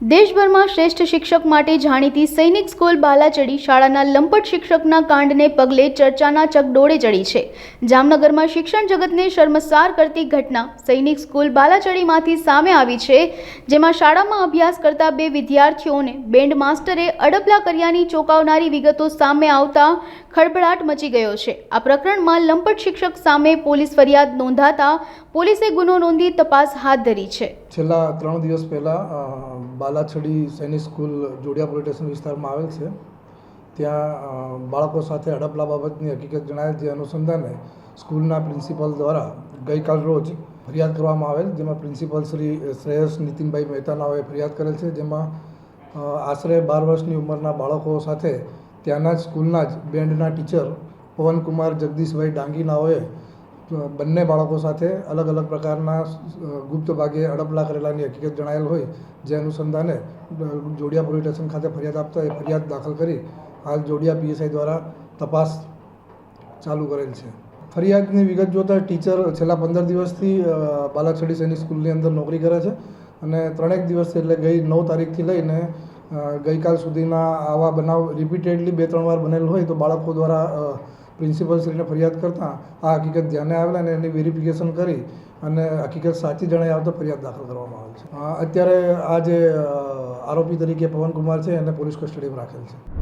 દેશભરમાં શ્રેષ્ઠ શિક્ષક માટે જાણીતી સૈનિક સ્કૂલ બાલાચડી શાળાના લંપટ શિક્ષકના કાંડને પગલે ચર્ચાના ચકડોળે ચડી છે. જામનગરમાં શિક્ષણ જગતને શર્મસાર કરતી ઘટના સૈનિક સ્કૂલ બાલાચડીમાંથી સામે આવી છે, જેમાં શાળામાં અભ્યાસ કરતા બે વિદ્યાર્થીઓને બેન્ડ માસ્ટરે અડપલા કર્યાની ચોંકાવનારી વિગતો સામે આવતા ખળભળાટ મચી ગયો છે. આ પ્રકરણમાં લંપટ શિક્ષક સામે પોલીસ ફરિયાદ નોંધાતા પોલીસે ગુનો નોંધી તપાસ હાથ ધરી છે. છેલ્લા ત્રણ દિવસ પહેલાં બાલાછડી સૈનિક સ્કૂલ જોડિયા પોલીસ સ્ટેશન વિસ્તારમાં આવેલ છે. ત્યાં બાળકો સાથે અડપલા બાબતની હકીકત જણાયેલ, જે અનુસંધાને સ્કૂલના પ્રિન્સિપલ દ્વારા ગઈકાલ રોજ ફરિયાદ કરવામાં આવેલ, જેમાં પ્રિન્સિપલ શ્રી શ્રેયસ નીતિનભાઈ મહેતાનાઓએ ફરિયાદ કરેલ છે, જેમાં આશરે બાર વર્ષની ઉંમરના બાળકો સાથે ત્યાંના જ સ્કૂલના જ બેન્ડના ટીચર પવનકુમાર જગદીશભાઈ ડાંગી નાઓએ બંને બાળકો સાથે અલગ અલગ પ્રકારના ગુપ્ત ભાગે અડપલા કરેલાની હકીકત જણાયેલ હોય, જે અનુસંધાને જોડિયા પોલીસ સ્ટેશન ખાતે ફરિયાદ આપતા એ ફરિયાદ દાખલ કરી હાલ જોડિયા પીએસઆઈ દ્વારા તપાસ ચાલુ કરેલ છે. ફરિયાદની વિગત જોતાં ટીચર છેલ્લા પંદર દિવસથી બાલાછડી સૈનિક સ્કૂલની અંદર નોકરી કરે છે અને ત્રણેક દિવસથી એટલે ગઈ નવ તારીખથી લઈને ગઈકાલ સુધીના આવા બનાવ રિપીટેડલી બે ત્રણ વાર બનેલ હોય તો બાળકો દ્વારા પ્રિન્સિપલશ્રીને ફરિયાદ કરતાં આ હકીકત ધ્યાને આવેલા અને એની વેરિફિકેશન કરી અને હકીકત સાચી જણાઈ આવતો ફરિયાદ દાખલ કરવામાં આવેલ છે. અત્યારે આ જે આરોપી તરીકે પવનકુમાર છે, એને પોલીસ કસ્ટડીમાં રાખેલ છે.